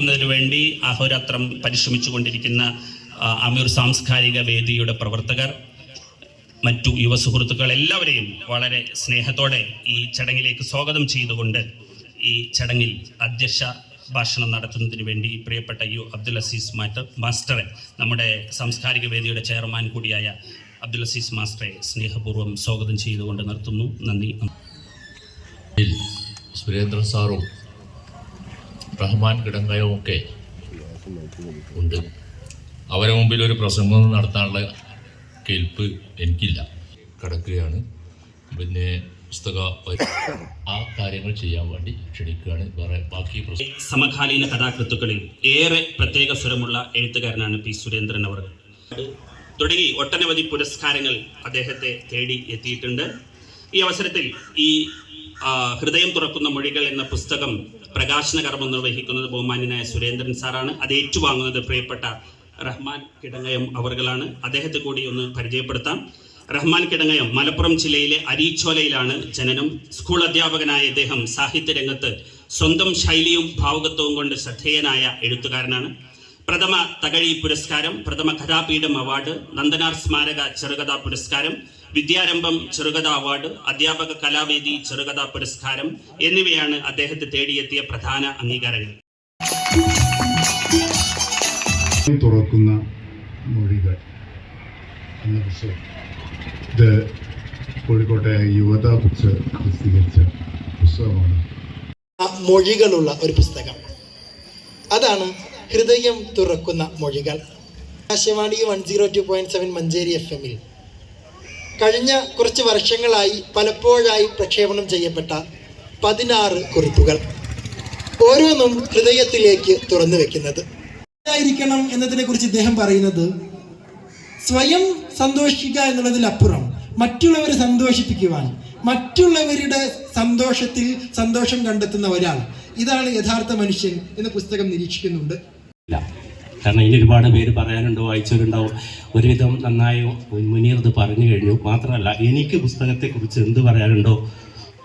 ന്നതിനു വേണ്ടി അഹോരാത്രം പരിശ്രമിച്ചുകൊണ്ടിരിക്കുന്ന കൊണ്ടിരിക്കുന്ന അമീർ സാംസ്കാരിക വേദിയുടെ പ്രവർത്തകർ മറ്റു യുവ സുഹൃത്തുക്കൾ എല്ലാവരെയും വളരെ സ്നേഹത്തോടെ ഈ ചടങ്ങിലേക്ക് സ്വാഗതം ചെയ്തുകൊണ്ട് ഈ ചടങ്ങിൽ അധ്യക്ഷ ഭാഷണം നടത്തുന്നതിന് വേണ്ടി പ്രിയപ്പെട്ട യു അബ്ദുൽ അസീസ് മാറ്റർ മാസ്റ്ററെ നമ്മുടെ സാംസ്കാരിക വേദിയുടെ ചെയർമാൻ കൂടിയായ അബ്ദുൽ അസീസ് മാസ്റ്ററെ സ്നേഹപൂർവം സ്വാഗതം ചെയ്തുകൊണ്ട് നിർത്തുന്നു. നന്ദി. സുരേന്ദ്രൻ സാറും റഹ്മാൻ കിടങ്ങയും ഒക്കെ ഉണ്ട്. അവരെ മുമ്പിൽ ഒരു പ്രസംഗം നടത്താനുള്ള കേൾപ്പ് എനിക്കില്ല. കിടക്കുകയാണ്. പിന്നെ പുസ്തക ആ കാര്യങ്ങൾ ചെയ്യാൻ വേണ്ടി ക്ഷണിക്കുകയാണ്. വേറെ ബാക്കി സമകാലീന കഥാകൃത്തുക്കളിൽ ഏറെ പ്രത്യേക സ്വരമുള്ള എഴുത്തുകാരനാണ് പി സുരേന്ദ്രൻ അവർ. തുടങ്ങി ഒട്ടനവധി പുരസ്കാരങ്ങൾ അദ്ദേഹത്തെ തേടി എത്തിയിട്ടുണ്ട്. ഈ അവസരത്തിൽ ഈ ഹൃദയം തുറക്കുന്ന മൊഴികൾ എന്ന പുസ്തകം പ്രകാശന കർമ്മം നിർവഹിക്കുന്നത് ബഹുമാന്യനായ സുരേന്ദ്രൻ സാറാണ്. അത് ഏറ്റുവാങ്ങുന്നത് പ്രിയപ്പെട്ട റഹ്മാൻ കിടങ്ങയം അവർകളാണ്. അദ്ദേഹത്തെ കൂടി ഒന്ന് പരിചയപ്പെടുത്താം. റഹ്മാൻ കിടങ്ങയം മലപ്പുറം ജില്ലയിലെ അരീച്ചോലയിലാണ് ജനനം. സ്കൂൾ അധ്യാപകനായ ഇദ്ദേഹം സാഹിത്യ രംഗത്ത് സ്വന്തം ശൈലിയും ഭാവുകത്വവും കൊണ്ട് ശ്രദ്ധേയനായ എഴുത്തുകാരനാണ്. പ്രഥമ തകഴി പുരസ്കാരം പ്രഥമ കഥാപീഠം അവാർഡ് നന്ദനാർ സ്മാരക ചെറുകഥാ പുരസ്കാരം വിദ്യാരംഭം ചെറുകഥ അവാർഡ് അധ്യാപക കലാവേദി ചെറുകഥാ പുരസ്കാരം എന്നിവയാണ് അദ്ദേഹത്തെ തേടിയെത്തിയ പ്രധാന അംഗീകാരങ്ങൾ. തുറക്കുന്ന മൊഴികൾ എന്ന പുസ്തകം. ഇത് കോഴിക്കോട്ടെ യുവത ബുക്സ് പ്രസിദ്ധീകരിച്ച പുസ്തകമാണ്. മൊഴികളുള്ള ഒരു പുസ്തകം. അതാണ് ഹൃദയം തുറക്കുന്ന മൊഴികൾ. Akashvani one zero two point seven Manjeri F എമ്മിൽ. കഴിഞ്ഞ കുറച്ച് വർഷങ്ങളായി പലപ്പോഴായി പ്രക്ഷേപണം ചെയ്യപ്പെട്ട പതിനാറ് കുറിപ്പുകൾ ഓരോന്നും ഹൃദയത്തിലേക്ക് തുറന്നു വെക്കുന്നത്. ആയിരിക്കണം എന്നതിനെ കുറിച്ച് ഇദ്ദേഹം പറയുന്നത് സ്വയം സന്തോഷിക്കുക എന്നുള്ളതിലപ്പുറം മറ്റുള്ളവരെ സന്തോഷിപ്പിക്കുവാൻ മറ്റുള്ളവരുടെ സന്തോഷത്തിൽ സന്തോഷം കണ്ടെത്തുന്ന ഒരാൾ. ഇതാണ് യഥാർത്ഥ മനുഷ്യൻ എന്ന് പുസ്തകം നിരീക്ഷിക്കുന്നുണ്ട്. കാരണം ഇനി ഒരുപാട് പേര് പറയാനുണ്ടോ വായിച്ചവരുണ്ടാവും. ഒരുവിധം നന്നായി മുനീർ പറഞ്ഞു കഴിഞ്ഞു. മാത്രമല്ല എനിക്ക് പുസ്തകത്തെക്കുറിച്ച് എന്ത് പറയാനുണ്ടോ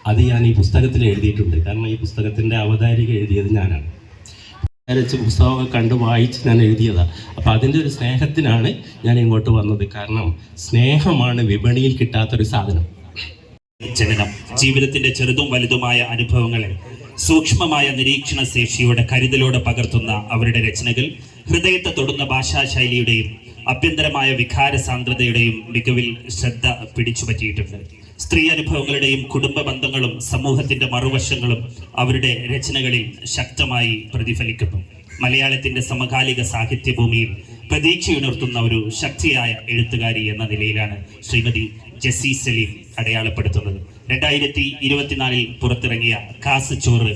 അത് ഞാൻ ഈ പുസ്തകത്തിൽ എഴുതിയിട്ടുണ്ട്. കാരണം ഈ പുസ്തകത്തിന്റെ അവതാരിക എഴുതിയത് ഞാനാണ്. പുസ്തകമൊക്കെ കണ്ട് വായിച്ച് ഞാൻ എഴുതിയതാണ് അപ്പോൾ അതിന്റെ ഒരു സ്നേഹത്തിനാണ് ഞാൻ ഇങ്ങോട്ട് വന്നത്. കാരണം സ്നേഹമാണ് വിപണിയിൽ കിട്ടാത്തൊരു സാധനം. ജീവിതത്തിന്റെ ചെറുതും വലുതുമായ അനുഭവങ്ങളെ സൂക്ഷ്മമായ നിരീക്ഷണ ശേഷിയോടെ കരുതലോടെ പകർത്തുന്ന അവരുടെ രചനകൾ ഹൃദയത്തെ തൊടുന്ന ഭാഷാശൈലിയുടെയും അഭ്യന്തരമായ വികാര സാന്ദ്രതയുടെയും മികവിൽ ശ്രദ്ധ പിടിച്ചുപറ്റിയിട്ടുണ്ട്. സ്ത്രീ അനുഭവങ്ങളുടെയും കുടുംബ ബന്ധങ്ങളും സമൂഹത്തിന്റെ മറുവശങ്ങളും അവരുടെ രചനകളിൽ ശക്തമായി പ്രതിഫലിക്കുന്നു. മലയാളത്തിന്റെ സമകാലിക സാഹിത്യഭൂമിയിൽ പ്രതീക്ഷയുണർത്തുന്ന ഒരു ശക്തിയായ എഴുത്തുകാരി എന്ന നിലയിലാണ് ശ്രീമതി ജസി സലീം അടയാളപ്പെടുത്തുന്നത്. രണ്ടായിരത്തി ഇരുപത്തിനാലിൽ പുറത്തിറങ്ങിയ കാസ് ചോറ്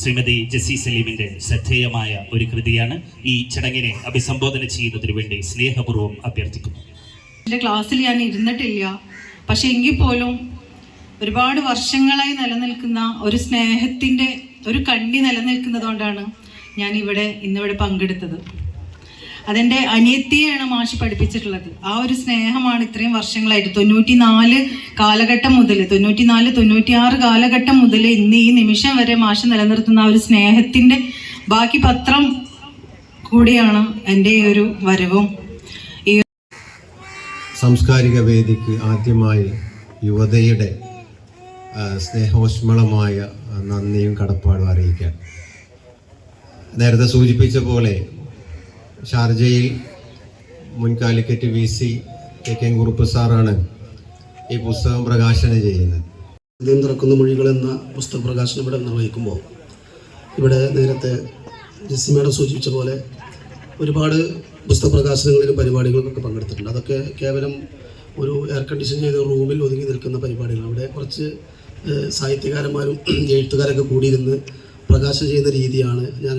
ശ്രീമതി ജസ്സി സലീമിന്റെ ശ്രദ്ധേയമായ ഒരു കൃതിയാണ് ഈ ചടങ്ങിനെ അഭിസംബോധന ചെയ്യുന്നതിനു വേണ്ടി സ്നേഹപൂർവം അഭ്യർത്ഥിക്കുന്നു. എന്റെ ക്ലാസ്സിൽ ഞാൻ ഇരുന്നിട്ടില്ല. പക്ഷെ എങ്കിൽ പോലും ഒരുപാട് വർഷങ്ങളായി നിലനിൽക്കുന്ന ഒരു സ്നേഹത്തിന്റെ ഒരു കണ്ണി നിലനിൽക്കുന്നതുകൊണ്ടാണ് ഞാൻ ഇവിടെ ഇന്നിവിടെ പങ്കെടുത്തത്. അതെന്റെ അനിയത്തിയാണ് മാഷ് പഠിപ്പിച്ചിട്ടുള്ളത്. ആ ഒരു സ്നേഹമാണ് ഇത്രയും വർഷങ്ങളായിട്ട്. തൊണ്ണൂറ്റി നാല് കാലഘട്ടം മുതൽ തൊണ്ണൂറ്റി നാല് തൊണ്ണൂറ്റി ആറ് കാലഘട്ടം മുതൽ ഇന്ന് ഈ നിമിഷം വരെ മാഷ് നിലനിർത്തുന്ന ആ ഒരു സ്നേഹത്തിന്റെ ബാക്കി പത്രം കൂടിയാണ് എന്റെ ഈ ഒരു വരവും. ഈ സാംസ്കാരിക വേദിക്ക് ആദ്യമായി യുവതയുടെ സ്നേഹോഷ്മളമായ നന്ദിയും കടപ്പാടും അറിയിക്കാൻ. നേരത്തെ സൂചിപ്പിച്ച പോലെ ഷാർജയിൽ മുൻ Calicut V C K K Kurup സാറാണ് ഈ പുസ്തകം പ്രകാശനം ചെയ്യുന്നത്. ഹൃദയം തുറക്കുന്ന മൊഴികൾ എന്ന പുസ്തക പ്രകാശനം ഇവിടെ നിർവഹിക്കുമ്പോൾ ഇവിടെ നേരത്തെ ജെസ്സി മാഡം സൂചിപ്പിച്ച പോലെ ഒരുപാട് പുസ്തക പ്രകാശനങ്ങളിലും പരിപാടികൾക്കൊക്കെ പങ്കെടുത്തിട്ടുണ്ട്. അതൊക്കെ കേവലം ഒരു എയർ കണ്ടീഷൻ ചെയ്ത റൂമിൽ ഒതുങ്ങി നിൽക്കുന്ന പരിപാടികളാണ് അവിടെ കുറച്ച് സാഹിത്യകാരന്മാരും എഴുത്തുകാരൊക്കെ കൂടിയിരുന്ന് പ്രകാശനം ചെയ്യുന്ന രീതിയാണ് ഞാൻ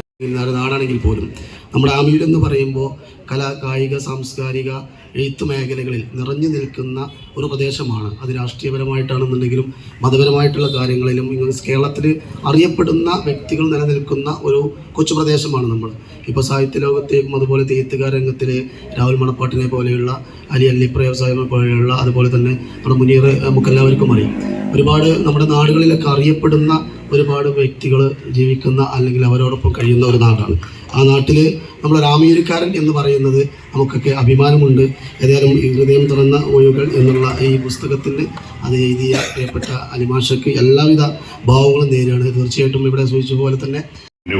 നാടാണെങ്കിൽ പോലും നമ്മുടെ ആമിയൂർ എന്ന് പറയുമ്പോൾ കലാ കായിക സാംസ്കാരിക എഴുത്ത് മേഖലകളിൽ നിറഞ്ഞു നിൽക്കുന്ന ഒരു പ്രദേശമാണ്. അത് രാഷ്ട്രീയപരമായിട്ടാണെന്നുണ്ടെങ്കിലും മതപരമായിട്ടുള്ള കാര്യങ്ങളിലും കേരളത്തിൽ അറിയപ്പെടുന്ന വ്യക്തികൾ നിലനിൽക്കുന്ന ഒരു കൊച്ചു പ്രദേശമാണ് നമ്മൾ. ഇപ്പോൾ സാഹിത്യ ലോകത്തേക്കും അതുപോലെ തെയ്ത്തുകാർ രംഗത്തിൽ രാഹുൽ മണപ്പാട്ടിനെ പോലെയുള്ള അലി അല്ലിപ്രയോ സാഹിബിനെ പോലെയുള്ള അതുപോലെ തന്നെ നമ്മുടെ മുനീർ നമുക്കെല്ലാവർക്കും അറിയാം. ഒരുപാട് നമ്മുടെ നാടുകളിലൊക്കെ അറിയപ്പെടുന്ന ഒരുപാട് വ്യക്തികൾ ജീവിക്കുന്ന അല്ലെങ്കിൽ അവരോടൊപ്പം കഴിയുന്ന ഒരു നാടാണ്. ആ നാട്ടിൽ നമ്മൾ രാമീരിക്കാരൻ എന്ന് പറയുന്നത് നമുക്കൊക്കെ അഭിമാനമുണ്ട്. ഏതായാലും ഹൃദയം തുറന്ന ഒഴിവുകൾ എന്നുള്ള ഈ പുസ്തകത്തിന് അത് എഴുതിയ പ്രിയപ്പെട്ട അലിമാഷയ്ക്ക് എല്ലാവിധ ഭാവങ്ങളും നേരെയാണ്. തീർച്ചയായിട്ടും ഇവിടെ സൂചിച്ച പോലെ തന്നെ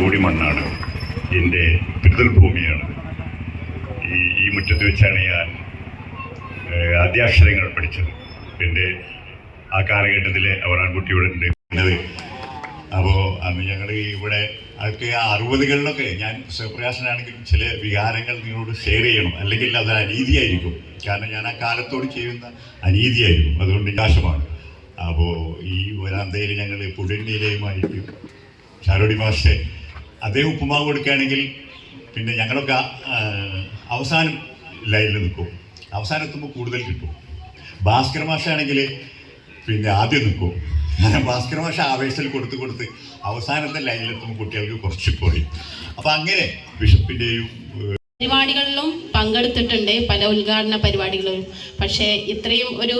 ഓടി മണ്ണാണ്. എന്റെ പിതൃഭൂമിയാണ്. ഈ ഈ മുറ്റത്ത് വെച്ചാണ് ഞാൻ ആദ്യാക്ഷരങ്ങൾ പഠിച്ചത്. എന്റെ ആ കാലഘട്ടത്തിലെ അവർ ആൺകുട്ടിയോട് അന്ന് ഞങ്ങൾ ഇവിടെ അതൊക്കെ അറുപതുകളിലൊക്കെ ഞാൻ സുഖപ്രകാശനാണെങ്കിലും ചില വികാരങ്ങൾ നിങ്ങളോട് ഷെയർ ചെയ്യണം. അല്ലെങ്കിൽ അത് അനീതിയായിരിക്കും. കാരണം ഞാൻ ആ കാലത്തോട് ചെയ്യുന്ന അനീതിയായിരിക്കും. അതുകൊണ്ട് നിരാശമാണ്. അപ്പോൾ ഈ വരാന്തയിൽ ഞങ്ങൾ പുഴന്നിയിലെയുമായിരിക്കും ഷാരോടി മാഷെ അതേ ഉപ്പുമാവ് കൊടുക്കുകയാണെങ്കിൽ പിന്നെ ഞങ്ങളൊക്കെ അവസാനം ലൈനിൽ നിൽക്കും. അവസാനം എത്തുമ്പോൾ കൂടുതൽ കിട്ടും. ഭാസ്കര മാഷാണെങ്കിൽ പിന്നെ ആദ്യം നിൽക്കും. ഭാസ്കര മാഷ ആവേശത്തിൽ കൊടുത്ത് കൊടുത്ത് അവസാനത്തെ ലൈനിലെത്തുമ്പോൾ കുട്ടികൾക്ക് കുറച്ച് പോയി. അപ്പൊ അങ്ങനെ ബിഷപ്പിന്റെയും പരിപാടികളിലും പങ്കെടുത്തിട്ടുണ്ട് പല ഉദ്ഘാടന പരിപാടികളിലും. പക്ഷേ ഇത്രയും ഒരു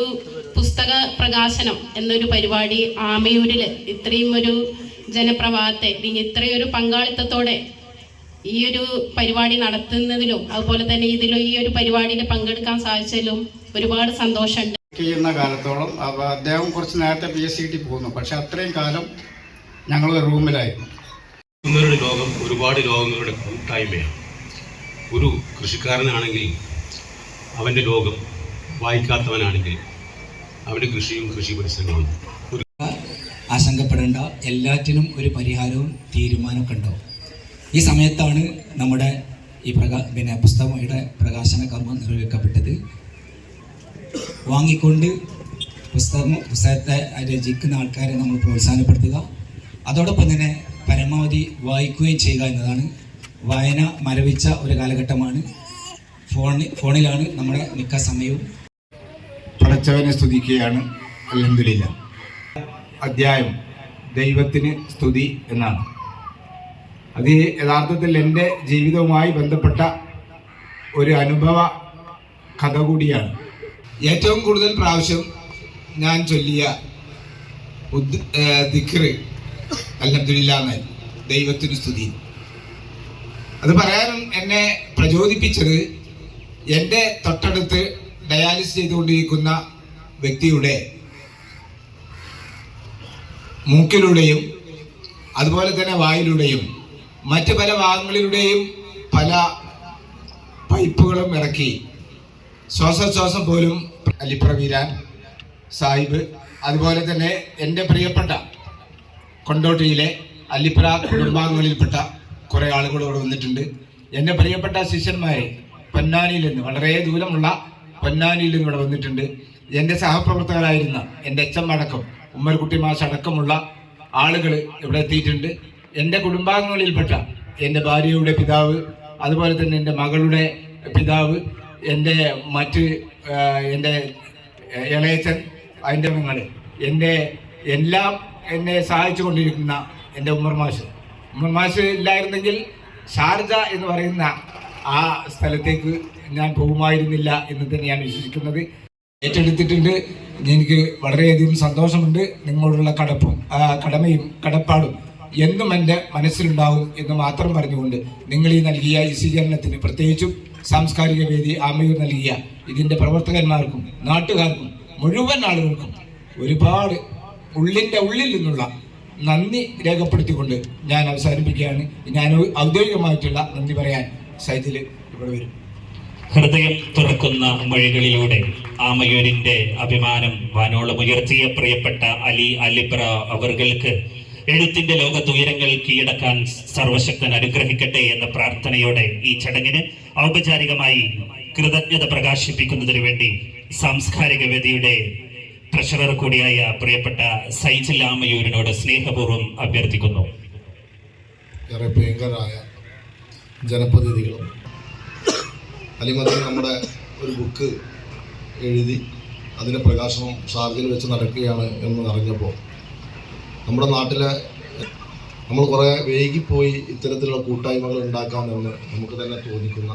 പുസ്തക പ്രകാശനം എന്നൊരു പരിപാടി ആമയൂരിൽ ഇത്രയും ഒരു ജനപ്രവാഹത്തെ ഇത്രയും ഒരു പങ്കാളിത്തത്തോടെ ഈ ഒരു പരിപാടി നടത്തുന്നതിലും അതുപോലെ തന്നെ ഇതിലും ഈ ഒരു പരിപാടിയിൽ പങ്കെടുക്കാൻ സാധിച്ചതിലും ഒരുപാട് സന്തോഷമുണ്ട്. ചെയ്യുന്ന കാലത്തോളം അപ്പോൾ അദ്ദേഹം കുറച്ച് നേരത്തെ പി എസ് സി ടി പോകുന്നു. പക്ഷെ അത്രയും കാലം ഞങ്ങൾ റൂമിലായിരുന്നു. ഇന്നൊരു ലോകം ഒരുപാട് ലോകങ്ങളുടെ കൂട്ടായ്മയാണ്. ഒരു കൃഷിക്കാരനാണെങ്കിൽ അവന്റെ ലോകം വായിക്കാത്തവനാണെങ്കിൽ അവന്റെ കൃഷിയും കൃഷി പരിസരങ്ങളും. ആശങ്കപ്പെടേണ്ട എല്ലാറ്റിനും ഒരു പരിഹാരവും തീരുമാനമൊക്കെ ഉണ്ടാവും ഈ സമയത്താണ് നമ്മുടെ ഈ പ്രകാ പിന്നെ പുസ്തകയുടെ പ്രകാശന കർമ്മം നിർവഹിക്കപ്പെട്ടത്. വാങ്ങിക്കൊണ്ട് പുസ്തകം പുസ്തകത്തെ രചിക്കുന്ന ആൾക്കാരെ നമ്മൾ പ്രോത്സാഹനപ്പെടുത്തുക. അതോടൊപ്പം തന്നെ പരമാവധി വായിക്കുകയും ചെയ്യുക എന്നതാണ് വായന മരവിച്ച ഒരു കാലഘട്ടമാണ്. ഫോണിൽ ഫോണിലാണ് നമ്മുടെ മിക്ക സമയവും. പടച്ചവനെ സ്തുതിക്കുകയാണ്. അല്ലെങ്കിലില്ല അധ്യായം. ദൈവത്തിന് സ്തുതി എന്നാണ്. അത് യഥാർത്ഥത്തിൽ എന്റെ ജീവിതവുമായി ബന്ധപ്പെട്ട ഒരു അനുഭവ കഥ കൂടിയാണ്. ഏറ്റവും കൂടുതൽ പ്രാവശ്യം ഞാൻ ചൊല്ലിയ ദിക്റ് അലഹമില്ല ദൈവത്തിന് സ്തുതി. അത് പറയാൻ എന്നെ പ്രചോദിപ്പിച്ചത് എന്റെ തൊട്ടടുത്ത് ഡയാലിസിസ് ചെയ്തുകൊണ്ടിരിക്കുന്ന വ്യക്തിയുടെ മൂക്കിലൂടെയും അതുപോലെ തന്നെ വായിലൂടെയും മറ്റ് പല ഭാഗങ്ങളിലൂടെയും പല പൈപ്പുകളും ഇറക്കി. ശ്വാസോച്ഛ്വാസം പോലും അലിപ്ര വീരാൻ സാഹിബ് അതുപോലെ തന്നെ എന്റെ പ്രിയപ്പെട്ട കൊണ്ടോട്ടിയിലെ അലിപ്ര കുടുംബാംഗങ്ങളിൽപ്പെട്ട കുറേ ആളുകൾ ഇവിടെ വന്നിട്ടുണ്ട്. എന്റെ പ്രിയപ്പെട്ട ശിഷ്യന്മാരെ പൊന്നാനിയിൽ നിന്ന് വളരെ ദൂരമുള്ള പൊന്നാനിയിൽ നിന്ന് ഇവിടെ വന്നിട്ടുണ്ട്. എന്റെ സഹപ്രവർത്തകരായിരുന്ന എന്റെ അച്ഛമ്മ അടക്കം ഉമ്മർകുട്ടി മാഷ് അടക്കമുള്ള ആളുകൾ ഇവിടെ എത്തിയിട്ടുണ്ട്. എന്റെ കുടുംബാംഗങ്ങളിൽപ്പെട്ട എന്റെ ഭാര്യയുടെ പിതാവ് അതുപോലെ തന്നെ എന്റെ മകളുടെ പിതാവ് എന്റെ മറ്റ് എന്റെ ഇളയച്ചൻ അതിന്റെ നിങ്ങൾ എന്റെ എല്ലാം എന്നെ സഹായിച്ചു കൊണ്ടിരിക്കുന്ന എന്റെ ഉമ്മർമാശ് ഉമ്മർമാശ് ഉമ്മർ ഇല്ലായിരുന്നെങ്കിൽ ഷാർജ എന്ന് പറയുന്ന ആ സ്ഥലത്തേക്ക് ഞാൻ പോകുമായിരുന്നില്ല എന്ന് തന്നെയാണ് വിശ്വസിക്കുന്നത്. ഏറ്റെടുത്തിട്ടുണ്ട്. എനിക്ക് വളരെയധികം സന്തോഷമുണ്ട് നിങ്ങളോടുള്ള കടപ്പും കടമയും കടപ്പാടും. എന്നും എന്റെ മനസ്സിലുണ്ടാവും എന്ന് മാത്രം പറഞ്ഞുകൊണ്ട് നിങ്ങൾ ഈ നൽകിയ ഈ സ്വീകരണത്തിന് പ്രത്യേകിച്ചും സാംസ്കാരിക വേദി ആമയൂർ നൽകിയ ഇതിന്റെ പ്രവർത്തകന്മാർക്കും നാട്ടുകാർക്കും മുഴുവൻ ആളുകൾക്കും ഒരുപാട് ഉള്ളിന്റെ ഉള്ളിൽ നിന്നുള്ള നന്ദി രേഖപ്പെടുത്തിക്കൊണ്ട് ഞാൻ അവസാനിപ്പിക്കുകയാണ്. ഞാൻ ഔദ്യോഗികമായിട്ടുള്ള നന്ദി പറയാൻ സൈറ്റിൽ ഇവിടെ വരും. ഹൃദയം തുറക്കുന്ന മൊഴികളിലൂടെ ആമയൂരിന്റെ അഭിമാനം വാനോളമുയർത്തിയ പ്രിയപ്പെട്ട അലി അലിബ്ര അവർക്ക് എഴുത്തിന്റെ ലോകത്തുയരങ്ങൾ കീഴടക്കാൻ സർവശക്തൻ അനുഗ്രഹിക്കട്ടെ എന്ന പ്രാർത്ഥനയോടെ ഈ ചടങ്ങിന് ഔപചാരികമായി കൃതജ്ഞത പ്രകാശിപ്പിക്കുന്നതിന് വേണ്ടി സാംസ്കാരിക വേദിയുടെ ട്രഷറർ കൂടിയായ പ്രിയപ്പെട്ട സൈജിൽ ആമയൂരിനോട് സ്നേഹപൂർവം അഭ്യർത്ഥിക്കുന്നു. ഏറെ പ്രിയങ്കരായ ജനപ്രതിനിധികളും അലിമതി നമ്മുടെ ഒരു ബുക്ക് എഴുതി അതിന്റെ പ്രകാശനം ഷാർജയിൽ വെച്ച് നടക്കുകയാണ് എന്ന് അറിഞ്ഞപ്പോൾ നമ്മുടെ നാട്ടിലെ നമ്മൾ കുറേ വൈകിപ്പോയി ഇത്തരത്തിലുള്ള കൂട്ടായ്മകൾ ഉണ്ടാക്കാമെന്ന് നമുക്ക് തന്നെ തോന്നിക്കുന്ന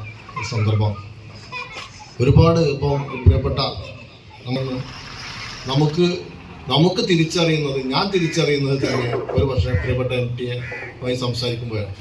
സന്ദർഭം. ഒരുപാട് ഇപ്പം പ്രിയപ്പെട്ട നമ്മൾ നമുക്ക് നമുക്ക് തിരിച്ചറിയുന്നത് ഞാൻ തിരിച്ചറിയുന്നത് തന്നെ ഒരു പക്ഷേ പ്രിയപ്പെട്ട എം ടിയെ സംസാരിക്കുമ്പോഴാണ്.